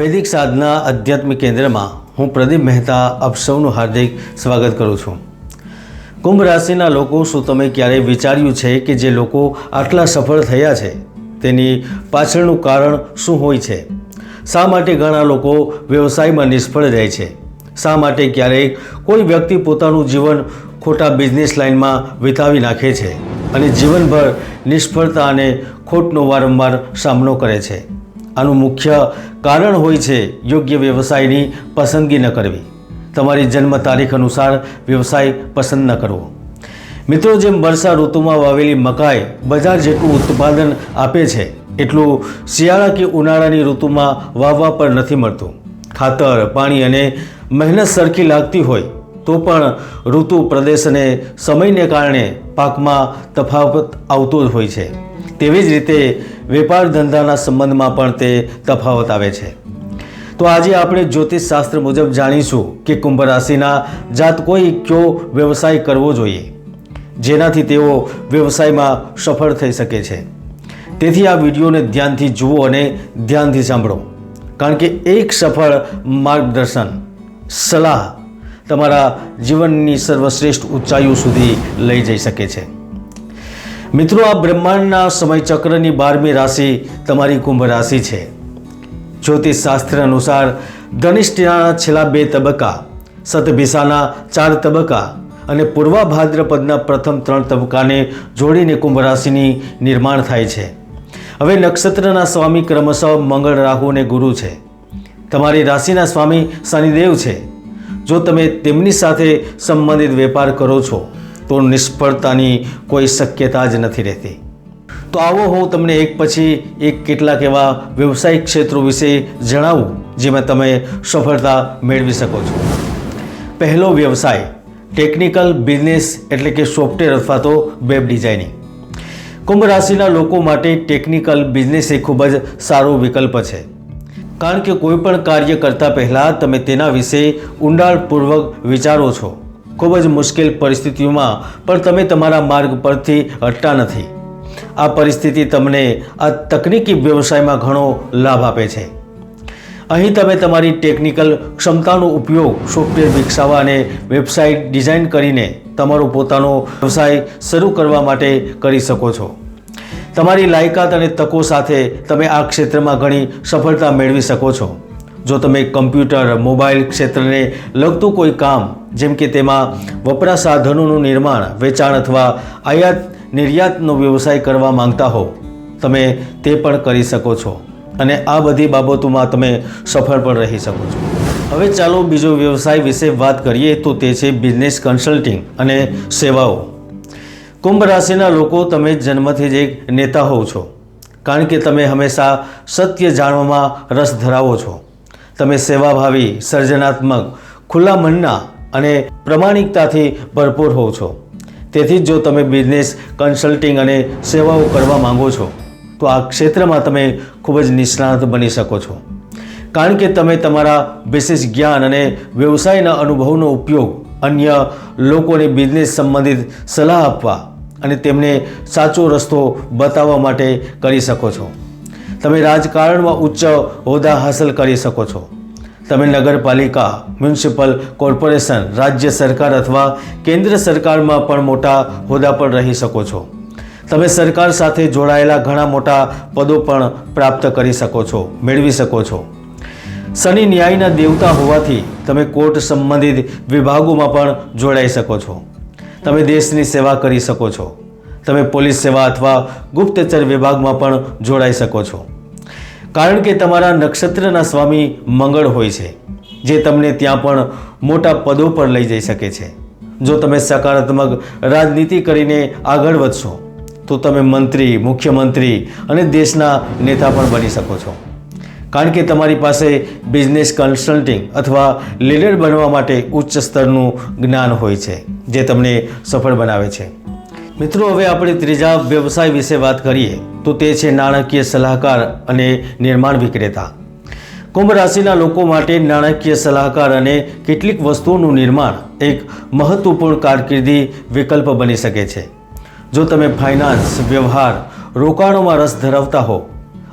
વૈદિક સાધના આધ્યાત્મિક કેન્દ્રમાં હું પ્રદીપ મહેતા આપ સૌનું હાર્દિક સ્વાગત કરું છું. કુંભ રાશિના લોકો શું તમે ક્યારેય વિચાર્યું છે કે જે લોકો આટલા સફળ થયા છે? તેની પાછળનું કારણ શું હોય છે? શા માટે ઘણા લોકો વ્યવસાયમાં નિષ્ફળ જાય છે? શા માટે ક્યારેક કોઈ વ્યક્તિ પોતાનું જીવન ખોટા બિઝનેસ લાઇનમાં વિતાવી નાખે છે અને જીવનભર નિષ્ફળતા અને ખોટનો વારંવાર સામનો કરે છે? આનું મુખ્ય કારણ હોય છે યોગ્ય વ્યવસાયની પસંદગી ન કરવી. તમારી જન્મ તારીખ અનુસાર વ્યવસાય પસંદ ન કરવો. મિત્રો, જેમ વર્ષા ઋતુમાં વાવેલી મકાઈ બજાર જેટલું ઉત્પાદન આપે છે, એટલું શિયાળા કે ઉનાળાની ઋતુમાં વાવવા પર નથી મળતું. ખાતર, પાણી અને મહેનત સરખી લાગતી હોય તો પણ ઋતુ, પ્રદેશ અને સમયને કારણે પાકમાં તફાવત આવતો જ હોય છે. તેવી જ રીતે વેપાર ધંધાના સંબંધમાં પણ તે તફાવત આવે છે. તો આજે આપણે જ્યોતિષ શાસ્ત્ર મુજબ જાણીશું કે કુંભ રાશિના જાતકોએ કયો વ્યવસાય કરવો જોઈએ. જેનાથી તેઓ વ્યવસાયમાં સફળ થઈ શકે છે. તેથી આ વિડીયોને ધ્યાનથી જુઓ અને ધ્યાનથી સાંભળો. કારણ કે એક સફળ માર્ગદર્શન, સલાહ તમારા જીવનની સર્વશ્રેષ્ઠ ઊંચાઈઓ સુધી લઈ જઈ શકે છે. મિત્રો, આ બ્રહ્માંડના સમયચક્રની બારમી રાશિ તમારી કુંભ રાશિ છે. જ્યોતિષ શાસ્ત્ર અનુસાર ધનિષ્ઠના છેલ્લા બે તબક્કા, સતભિસાના ચાર તબક્કા અને પૂર્વા ભાદ્રપદના પ્રથમ ત્રણ તબક્કાને જોડીને કુંભ રાશિની નિર્માણ થાય છે. હવે નક્ષત્રના સ્વામી ક્રમશઃ મંગળ, રાહુ અને ગુરુ છે. તમારી રાશિના સ્વામી શનિદેવ છે. જો તમે તેમની સાથે સંબંધિત વેપાર કરો છો તો નિષ્ફળતાની કોઈ શક્યતા જ નથી રહેતી. તો આવો હું તમને એક પછી એક કેટલાક એવા વ્યવસાયિક ક્ષેત્રો વિશે જણાવું, જેમાં તમે સફળતા મેળવી શકો છો. પહેલો વ્યવસાય, ટેકનિકલ બિઝનેસ એટલે કે સોફ્ટવેર અથવા તો વેબ ડિઝાઇનિંગ. કુંભ રાશિના લોકો માટે ટેકનિકલ બિઝનેસ એ ખૂબ જ સારો વિકલ્પ છે. કારણ કે કોઈપણ કાર્ય કરતાં પહેલાં તમે તેના વિશે ઊંડાણપૂર્વક વિચારો છો. ખૂબ જ મુશ્કેલ પરિસ્થિતિઓમાં પણ તમે તમારા માર્ગ પરથી હટતા નથી. આ પરિસ્થિતિ તમને આ તકનીકી વ્યવસાયમાં ઘણો લાભ આપે છે. અહીં તમે તમારી ટેકનિકલ ક્ષમતાનો ઉપયોગ સોફ્ટવેર વિકસાવવા અને વેબસાઇટ ડિઝાઇન કરીને તમારો પોતાનો વ્યવસાય શરૂ કરવા માટે કરી શકો છો. તમારી લાયકાત અને તકો સાથે તમે આ ક્ષેત્રમાં ઘણી સફળતા મેળવી શકો છો. જો તમે કમ્પ્યુટર, મોબાઈલ ક્ષેત્રને લગતું કોઈ કામ, જેમ કે તેમાં વપરા સાધનોનું નિર્માણ, વેચાણ અથવા આયાત નિર્યાતનો વ્યવસાય કરવા માંગતા હો, તમે તે પણ કરી શકો છો. અને આ બધી બાબતોમાં તમે સફળ પણ રહી શકો છો. હવે ચાલો બીજો વ્યવસાય વિશે વાત કરીએ તો તે છે બિઝનેસ કન્સલ્ટિંગ અને સેવાઓ. કુંભ રાશિના લોકો તમે જન્મથી જ એક નેતા હોવ છો. કારણ કે તમે હંમેશા સત્ય જાણવામાં રસ ધરાવો છો. તમે સેવાભાવી, સર્જનાત્મક, ખુલ્લા મનના અને પ્રમાણિકતાથી ભરપૂર હોવ છો. તેથી જ જો તમે બિઝનેસ, કન્સલ્ટિંગ અને સેવાઓ કરવા માંગો છો, તો આ ક્ષેત્રમાં તમે ખૂબ જ નિષ્ણાત બની શકો છો. કારણ કે તમે તમારા વિશેષ જ્ઞાન અને વ્યવસાયના અનુભવનો ઉપયોગ અન્ય લોકોને બિઝનેસ સંબંધિત સલાહ આપવા અને તેમને સાચો રસ્તો બતાવવા માટે કરી શકો છો. તમે રાજકારણમાં ઉચ્ચ હોદ્દા હાંસલ કરી શકો છો. તમે નગરપાલિકા, મ્યુનિસિપલ કોર્પોરેશન, રાજ્ય સરકાર અથવા કેન્દ્ર સરકારમાં પણ મોટા હોદ્દા પર રહી શકો છો. તમે સરકાર સાથે જોડાયેલા ઘણા મોટા પદો પણ પ્રાપ્ત કરી શકો છો, મેળવી શકો છો. શનિ ન્યાયના દેવતા હોવાથી તમે કોર્ટ સંબંધિત વિભાગોમાં પણ જોડાઈ શકો છો. તમે દેશની સેવા કરી શકો છો. તમે પોલીસ સેવા અથવા ગુપ્તચર વિભાગમાં પણ જોડાઈ શકો છો. કારણ કે તમારા નક્ષત્રના સ્વામી મંગળ હોય છે, જે તમને ત્યાં પણ મોટા પદો પર લઈ જઈ શકે છે. જો તમે સકારાત્મક રાજનીતિ કરીને આગળ વધશો, તો તમે મંત્રી, મુખ્યમંત્રી અને દેશના નેતા પણ બની શકો છો. કારણ કે તમારી પાસે બિઝનેસ કન્સલ્ટિંગ અથવા લીડર બનવા માટે ઉચ્ચ સ્તરનું જ્ઞાન હોય છે, જે તમને સફળ બનાવે છે. મિત્રો, હવે આપણે ત્રીજા વ્યવસાય વિશે વાત કરીએ, તો તે છે નાણાકીય સલાહકાર અને નિર્માણ વિક્રેતા. કુંભ રાશિના લોકો માટે નાણાકીય સલાહકાર અને કેટલીક વસ્તુઓનું નિર્માણ એક મહત્વપૂર્ણ કારકિર્દી વિકલ્પ બની શકે છે. જો તમે ફાઇનાન્સ, વ્યવહાર, રોકાણોમાં રસ ધરાવતા હો,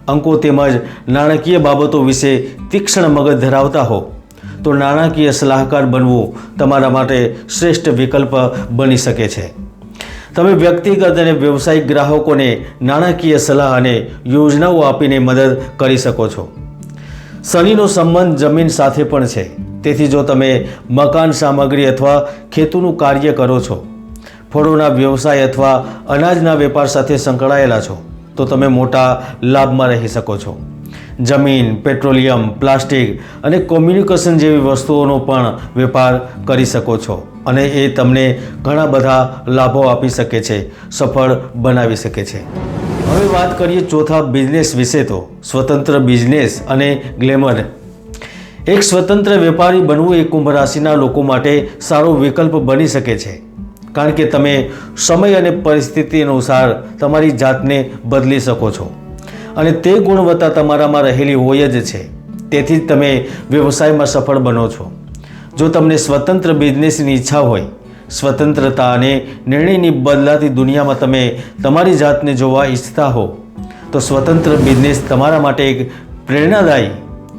અંકો તેમજ નાણાકીય બાબતો વિશે તીક્ષ્ણ મગજ ધરાવતા હો, તો નાણાકીય સલાહકાર બનવું તમારા માટે શ્રેષ્ઠ વિકલ્પ બની શકે છે. તમે વ્યક્તિગત અને વ્યવસાયિક ગ્રાહકોને નાણાકીય સલાહ અને યોજનાઓ આપીને મદદ કરી શકો છો. શનિનો સંબંધ જમીન સાથે પણ છે. તેથી જો તમે મકાન સામગ્રી અથવા ખેતુનું કાર્ય કરો છો, ફળોના વ્યવસાય અથવા અનાજના વેપાર સાથે સંકળાયેલા છો, તો તમે મોટા લાભમાં રહી શકો છો. જમીન, પેટ્રોલિયમ, પ્લાસ્ટિક અને કોમ્યુનિકેશન જેવી વસ્તુઓનો પણ વેપાર કરી શકો છો અને એ તમને ઘણા બધા લાભો આપી શકે છે, સફળ બનાવી શકે છે. હવે વાત કરીએ ચોથા બિઝનેસ વિશે તો, સ્વતંત્ર બિઝનેસ અને ગ્લેમર. એક સ્વતંત્ર વેપારી બનવું એ કુંભ રાશિના લોકો માટે સારો વિકલ્પ બની શકે છે. કારણ કે તમે સમય અને પરિસ્થિતિ અનુસાર તમારી જાતને બદલી શકો છો. અને તે ગુણવત્તા તમારામાં રહેલી હોય જ છે. તેથી જ તમે વ્યવસાયમાં સફળ બનો છો. જો તમને સ્વતંત્ર બિઝનેસની ઈચ્છા હોય, સ્વતંત્રતા અને નિર્ણયની બદલાતી દુનિયામાં તમે તમારી જાતને જોવા ઈચ્છતા હો, તો સ્વતંત્ર બિઝનેસ તમારા માટે એક પ્રેરણાદાયી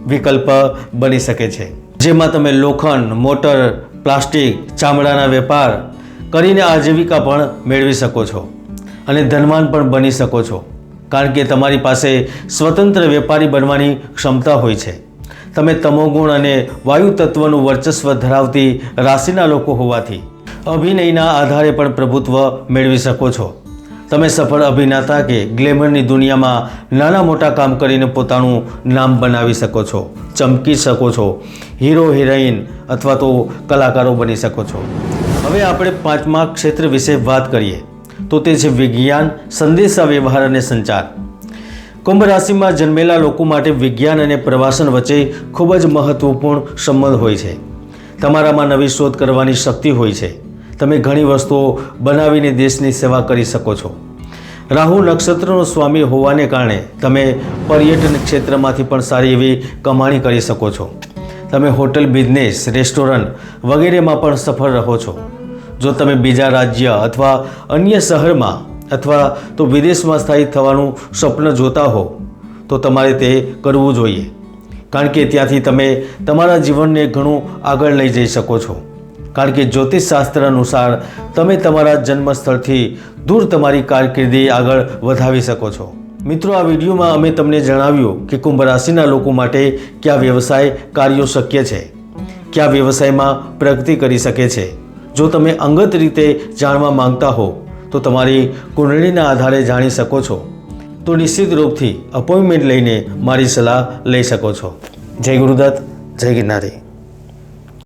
વિકલ્પ બની શકે છે. જેમાં તમે લોખંડ, મોટર, પ્લાસ્ટિક, ચામડાના વેપાર કરીને આજીવિકા પણ મેળવી શકો છો અને ધનવાન પણ બની શકો છો. કારણ કે તમારી પાસે સ્વતંત્ર વેપારી બનવાની ક્ષમતા હોય છે. તમે તમોગુણ અને વાયુ તત્વનું વર્ચસ્વ ધરાવતી રાશિના લોકો હોવાથી અભિનયના આધારે પણ પ્રભુત્વ મેળવી શકો છો. તમે સફળ અભિનેતા કે ગ્લેમરની દુનિયામાં નાના મોટા કામ કરીને પોતાનું નામ બનાવી શકો છો, ચમકી શકો છો, હીરો, હિરોઈન અથવા તો કલાકારો બની શકો છો. હવે આપણે પાંચમા ક્ષેત્ર વિશે વાત કરીએ. તો તે છે વિજ્ઞાન, સંદેશા, વ્યવહાર અને સંચાર. કુંભ રાશિમાં જન્મેલા લોકો માટે વિજ્ઞાન અને પ્રવાસન વચ્ચે ખૂબ જ મહત્વપૂર્ણ સંબંધ હોય છે. તમારામાં નવી શોધ કરવાની શક્તિ હોય છે. તમે ઘણી વસ્તુઓ બનાવીને દેશની સેવા કરી શકો છો. રાહુ નક્ષત્રનો સ્વામી હોવાને કારણે તમે પર્યટન ક્ષેત્રમાંથી પણ સારી એવી કમાણી કરી શકો છો. તમે હોટલ, બિઝનેસ, રેસ્ટોરન્ટ વગેરેમાં પણ સફળ રહો છો. જો તમે બીજા રાજ્ય અથવા અન્ય શહેરમાં અથવા તો વિદેશમાં સ્થાયી થવાનું સ્વપ્ન જોતા હો, તો તમારે તે કરવું જોઈએ. કારણ કે ત્યાંથી તમે તમારા જીવનને ઘણું આગળ લઈ જઈ શકો છો. કારણ કે જ્યોતિષશાસ્ત્ર અનુસાર તમે તમારા જન્મસ્થળથી દૂર તમારી કારકિર્દી આગળ વધાવી શકો છો. મિત્રો, આ વિડીયોમાં અમે તમને જણાવ્યું કે કુંભ રાશિના લોકો માટે કયા વ્યવસાય કાર્યો શક્ય છે, કયા વ્યવસાયમાં પ્રગતિ કરી શકે છે. જો તમે અંગત રીતે જાણવા માંગતા હો, તો તમારી કુંડળીના આધારે જાણી શકો છો. તો નિશ્ચિત રૂપથી અપોઇન્ટમેન્ટ લઈને મારી સલાહ લઈ શકો છો. જય ગુરુદત્ત, જય ગિરનારી.